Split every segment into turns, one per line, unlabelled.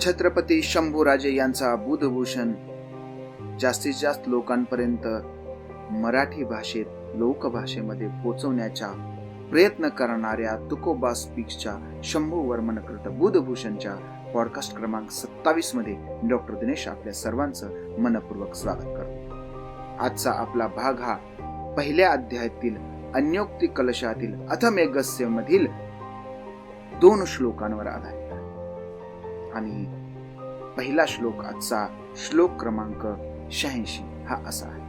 छत्रपती शंभूराजे यांचा बुधभूषण. जास्तीत जास्त लोकांपर्यंत मराठी भाषेत लोकभाषेमध्ये पोचवण्याच्या प्रयत्न करणाऱ्या तुकोबा स्पीक्सच्या शंभू वर्मनकृत बुधभूषणच्या पॉडकास्ट क्रमांक सत्तावीसमध्ये डॉक्टर दिनेश आपल्या सर्वांचं मनपूर्वक स्वागत करतो. आजचा आपला भाग हा पहिल्या अध्यायातील अन्योक्ती कलशातील अथमेगस्य मधील दोन श्लोकांवर आधारित. आहे आणि पहिला श्लोक आजचा श्लोक क्रमांक शहाऐंशी हा असा आहे.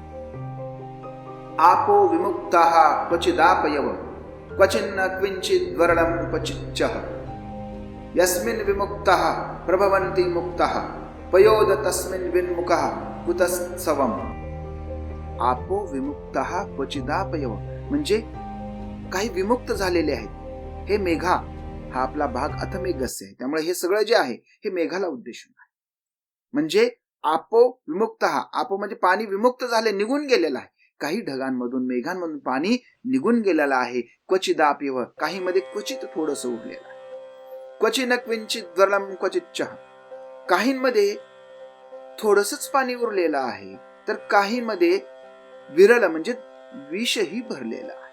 आपो विमुक्ता क्वचिदापयव क्वचिन्न क्विंचित वरणम क्वचिच्चः। यस्मिन् विमुक्त प्रभवंती मुक्त पयोद तस्मिन् विन्मुखः कुतस्तवम् आपो विमुक्तः क्वचिदापयव म्हणजे काही विमुक्त झालेले आहेत हे मेघा हा आपला भाग अथमेघस्य आहे त्यामुळे हे सगळं जे आहे हे मेघाला उद्देशून आहे. म्हणजे आपो विमुक्त हा आपो म्हणजे पाणी विमुक्त झाले निघून गेलेलं आहे. काही ढगांमधून मेघांमधून पाणी निघून गेलेलं आहे. क्वचिदापिव काही मध्ये क्वचित थोडस उरलेलं आहे. क्वचिन क्विंचित वर्णम क्वचित चहा. काहींमध्ये थोडसच पाणी उरलेलं आहे. तर काहींमध्ये विरल म्हणजे विषही भरलेला आहे.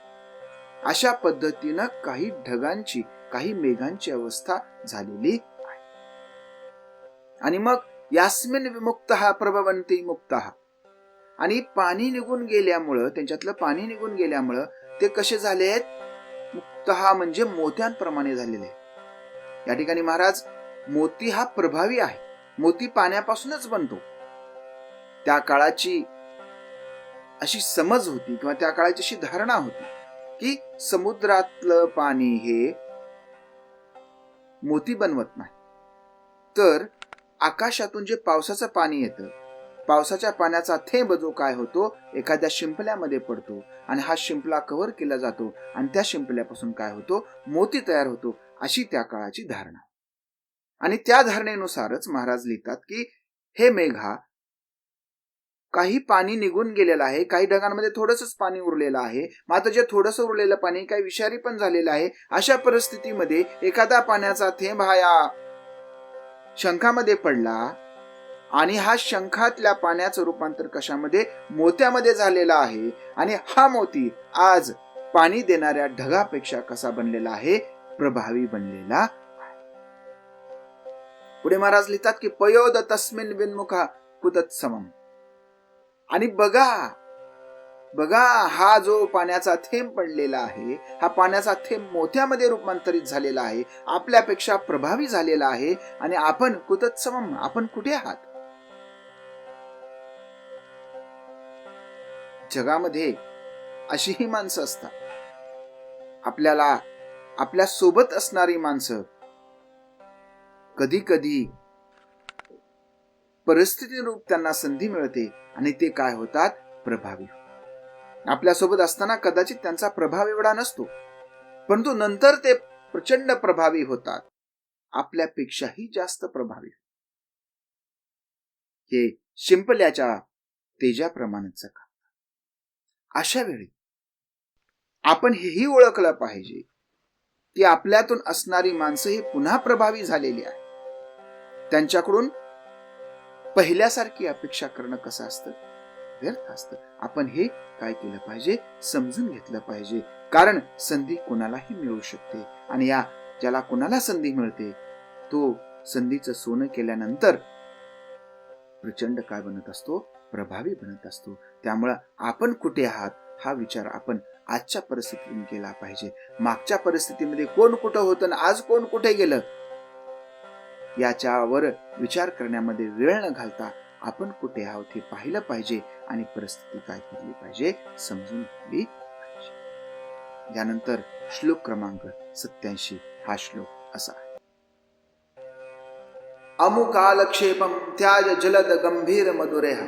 अशा पद्धतीनं काही ढगांची काही मेघांची अवस्था झालेली आहे. आणि मग यास्मिन विमुक्त हा प्रभवंती मुक्त हा. आणि पाणी निघून गेल्यामुळं त्यांच्यातलं पाणी निघून गेल्यामुळं ते कसे झाले आहेत मुक्त हा म्हणजे मोत्यांप्रमाणे झालेले. आहे या ठिकाणी महाराज मोती हा प्रभावी आहे. मोती पाण्यापासूनच बनतो. त्या काळाची अशी समज होती किंवा त्या काळाची अशी धारणा होती की समुद्रातलं पाणी हे मोती बनवत नाही. तर आकाशातून जे पावसाचं पाणी येतं पावसाच्या पाण्याचा थेंब जो काय होतो एखाद्या शिंपल्यामध्ये पडतो आणि हा शिंपला कव्हर केला जातो आणि त्या शिंपल्यापासून काय होतो? मोती तयार होतो अशी त्या काळाची धारणा. आणि त्या धारणेनुसारच महाराज लिहितात की हे मेघा काही पाणी निघून गेलेलं आहे काही ढगांमध्ये थोडंसंच पाणी उरलेलं आहे. मात्र जे थोडस उरलेलं पाणी काही विषारी पण झालेलं आहे. अशा परिस्थितीमध्ये एखादा पाण्याचा थेंब हा या शंखामध्ये पडला आणि हा शंखातल्या पाण्याचं रूपांतर कशामध्ये? मोत्यामध्ये झालेला आहे आणि हा मोती आज पाणी देणाऱ्या ढगापेक्षा कसा बनलेला आहे? प्रभावी बनलेला पुढे महाराज लिहितात की पयोद तस्मिन विनमुखा कुतत समम आणि बघा बघा हा जो पाण्याचा थेंब पडलेला आहे हा पाण्याचा थेंब मोत्यामध्ये रूपांतरित झालेला आहे आपल्यापेक्षा प्रभावी झालेला आहे आणि आपण कुतत्सम आपण कुठे आहात? जगामध्ये अशीही माणसं असतात. आपल्याला आपल्यासोबत असणारी माणसं कधी कधी परिस्थितीरूप त्यांना संधी मिळते आणि ते काय होतात? प्रभावी. आपल्यासोबत असताना कदाचित त्यांचा प्रभाव एवढा नसतो. परंतु नंतर ते प्रचंड प्रभावी होतात. आपल्यापेक्षाही जास्त प्रभावी. हे शिंपल्याच्या तेजाप्रमाणेच अशा वेळी आपण हेही ओळखलं पाहिजे की आपल्यातून असणारी माणसं ही पुन्हा प्रभावी झालेली आहे त्यांच्याकडून पहिल्यासारखी अपेक्षा करणं कसं असतं? व्यर्थ असतं. आपण हे काय केलं पाहिजे? समजून घेतलं पाहिजे. कारण संधी कोणालाही मिळू शकते. आणि या ज्याला कोणाला संधी मिळते तो संधीचं सोनं केल्यानंतर प्रचंड काय बनत असतो? प्रभावी बनत असतो. त्यामुळं आपण कुठे आहात? हा विचार आपण आजच्या परिस्थितीतून केला पाहिजे. मागच्या परिस्थितीमध्ये कोण कुठं होतं आणि आज कोण कुठे गेलं? याच्यावर विचार करण्यामध्ये वेळ न घालता आपण कुठे आहोत हे पाहिलं पाहिजे आणि परिस्थिती काय केली पाहिजे समजून घेतली पाहिजे. यानंतर श्लोक क्रमांक सत्याऐंशी हा श्लोक असा आहे. अमुकालक्षेपम त्याज जलद गंभीर मधुरेह।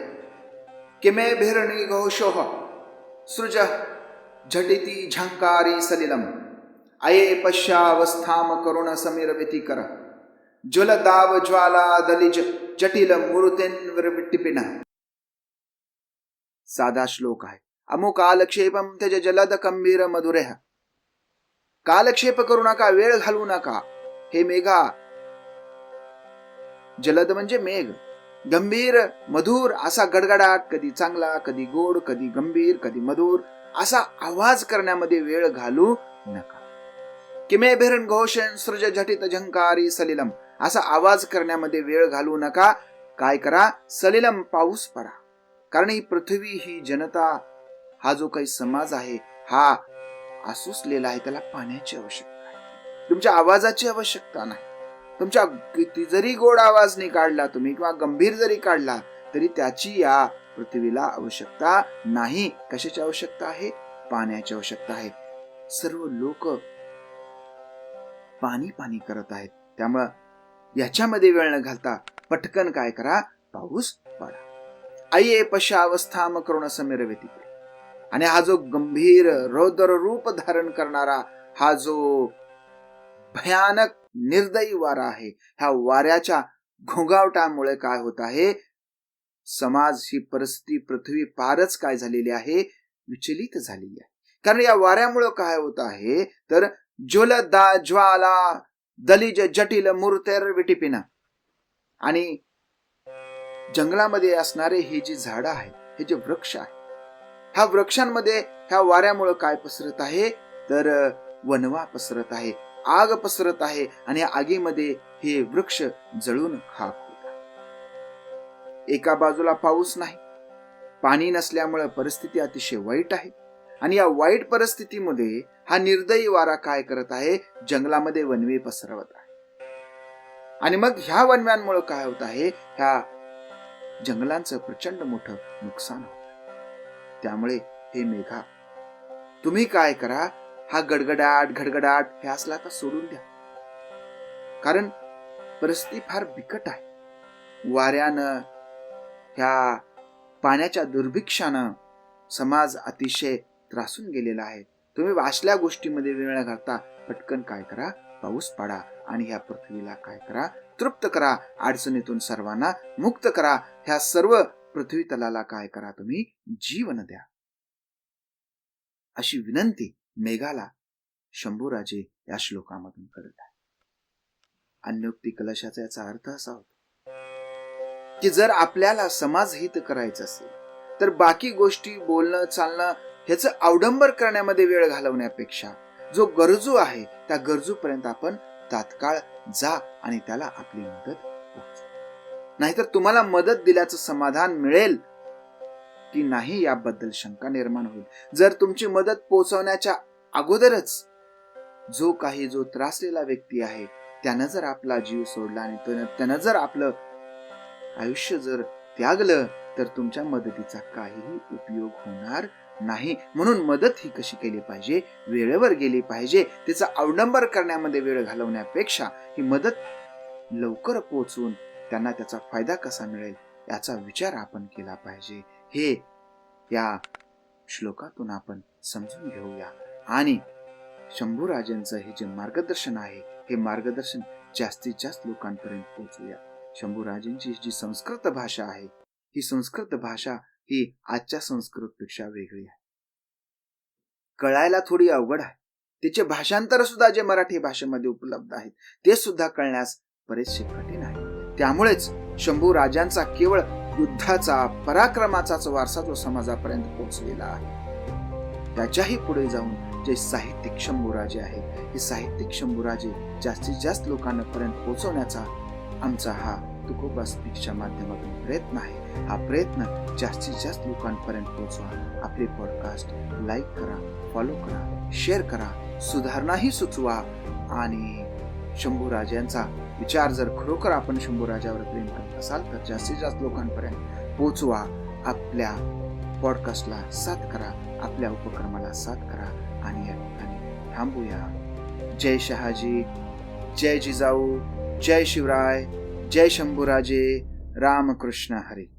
किमे भिरणी घोषोह। सृज झटिती झंकारी सलिलम। अये पश्यावस्थाम करुण समीर व्यतिकर। ज्वलदाव ज्वाला दलिज जटिल मूर्तीन्विटिपिन साधा श्लोक आहे अमुक कालक्षेपम त्यज जलद कंभीर मधुरेह कालक्षेप करू नका वेळ घालवू नका हे मेघा जलद म्हणजे मेघ गंभीर मधुर असा गडगडाट कधी चांगला कधी गोड कधी गंभीर कधी मधुर असा आवाज करण्यामध्ये वेळ घालू नका किमे भिरण घोषण सृज झटित झंकारी सलिलम असा आवाज करण्यामध्ये वेळ घालवू नका. काय करा? सलिलम पाऊस पडा. कारण ही पृथ्वी ही जनता हा जो काही समाज आहे हा आसुसलेला आहे त्याला पाण्याची आवश्यकता आहे. तुमच्या आवाजाची आवश्यकता नाही. तुमच्या किती जरी गोड आवाज नाही काढला तुम्ही किंवा गंभीर जरी काढला तरी त्याची या पृथ्वीला आवश्यकता नाही. कशाची आवश्यकता आहे? पाण्याची आवश्यकता आहे. सर्व लोक पाणी पाणी करत आहेत. त्यामुळं याच्यामध्ये वेळ न घालता पटकन काय करा? पाऊस पडा. आई पशावस्था करुण समीर व्यतीत. आणि हा जो गंभीर रौद्र रूप धारण करणारा हा जो भयानक निर्दयी वारा आहे ह्या वाऱ्याच्या घोंगावटामुळे काय होत आहे? समाज ही परिस्थिती पृथ्वी पारच काय झालेली आहे? विचलित झालेली आहे. कारण या वाऱ्यामुळं काय होत आहे? तर ज्वलदा ज्वाला दलिज जटिल मूर्तेर विटिपिना आणि जंगलामध्ये असणारे हे जे झाडं आहेत हे जे वृक्ष आहे ह्या वृक्षांमध्ये ह्या वाऱ्यामुळं काय पसरत आहे? तर वनवा पसरत आहे आग पसरत आहे आणि आगीमध्ये हे वृक्ष जळून खाक होत एका बाजूला पाऊस नाही. पाणी नसल्यामुळे परिस्थिती अतिशय वाईट आहे. आणि या वाईट परिस्थितीमध्ये हा निर्दयी वारा काय करत आहे? जंगलामध्ये वनवे पसरवत आहे. आणि मग ह्या वनव्यांमुळे काय होत आहे? ह्या जंगलांचं प्रचंड मोठं नुकसान होत त्यामुळे हे मेघा तुम्ही काय करा? हा गडगडाट घडगडाट हे असला तर सोडून द्या. कारण परिस्थिती फार बिकट आहे. वाऱ्यानं ह्या पाण्याच्या दुर्भिक्षानं समाज अतिशय त्रासून गेलेला आहे. तुम्ही वाचल्या गोष्टीमध्ये वेळ घालता. पटकन काय करा? पाऊस पाडा आणि ह्या पृथ्वीला काय करा? तृप्त करा. अडचणीतून सर्वांना मुक्त करा. ह्या सर्व पृथ्वी तलाला काय करा तुम्ही? जीवन द्या. अशी विनंती मेघाला शंभूराजे या श्लोकामधून करत आहे अन्योक्ती कलशाचा याचा अर्थ असा होतो की जर आपल्याला समाज हित करायचं असेल तर बाकी गोष्टी बोलणं चालणं ह्याचं अवडंबर करण्यामध्ये वेळ घालवण्यापेक्षा जो गरजू आहे त्या गरजूपर्यंत आपण तात्काळ जा आणि त्याला आपली मदत नाहीतर तुम्हाला मदत दिल्याचं समाधान मिळेल की नाही याबद्दल शंका निर्माण होईल. जर तुमची मदत पोहोचवण्याच्या अगोदरच जो काही जो त्रासलेला व्यक्ती आहे त्यानं जर आपला जीव सोडला आणि त्यानं जर आपलं आयुष्य जर त्यागलं तर तुमच्या मदतीचा काहीही उपयोग होणार नाही. म्हणून मदत ही कशी केली पाहिजे? वेळेवर गेली पाहिजे. तिचा अवडंबर करण्यामध्ये वेळ घालवण्यापेक्षा ही मदत लवकर पोचून त्यांना त्याचा फायदा कसा मिळेल याचा विचार आपण केला पाहिजे. हे या श्लोकातून आपण समजून घेऊया. आणि शंभूराजांचं हे जे मार्गदर्शन आहे हे मार्गदर्शन जास्तीत जास्त लोकांपर्यंत पोहोचूया शंभूराजांची जी संस्कृत भाषा आहे ही संस्कृत भाषा ही आजच्या संस्कृतपेक्षा वेगळी आहे. कळायला थोडी अवघड आहे. तिचे भाषांतर सुद्धा जे मराठी भाषेमध्ये उपलब्ध आहेत ते सुद्धा कळण्यास बरेचसे कठीण आहे. त्यामुळेच शंभू राजांचा केवळ युद्धाचा पराक्रमाचाच वारसा जो समाजापर्यंत पोहोचलेला आहे त्याच्याही पुढे जाऊन जे साहित्यिक शंभूराजे आहेत हे साहित्यिक शंभूराजे जास्तीत जास्त लोकांपर्यंत पोहोचवण्याचा आमचा हा तुकोबा स्पीकच्या माध्यमातून प्रयत्न आहे. हा प्रयत्न जास्तीत जास्त लोकांपर्यंत पोहोचवा. आपले पॉडकास्ट लाईक करा फॉलो करा शेअर करा सुधारणाही सुचवा आणि शंभू राजांचा विचार जर खरोखर आपण शंभू राजावर प्रेम करत असाल तर जास्तीत जास्त लोकांपर्यंत पोहोचवा. आपल्या पॉडकास्टला साथ करा आपल्या उपक्रमाला साथ करा आणि या ठिकाणी थांबूया. जय शहाजी जय जिजाऊ जय शिवराय. जय शंभूराजे रामकृष्ण हरी.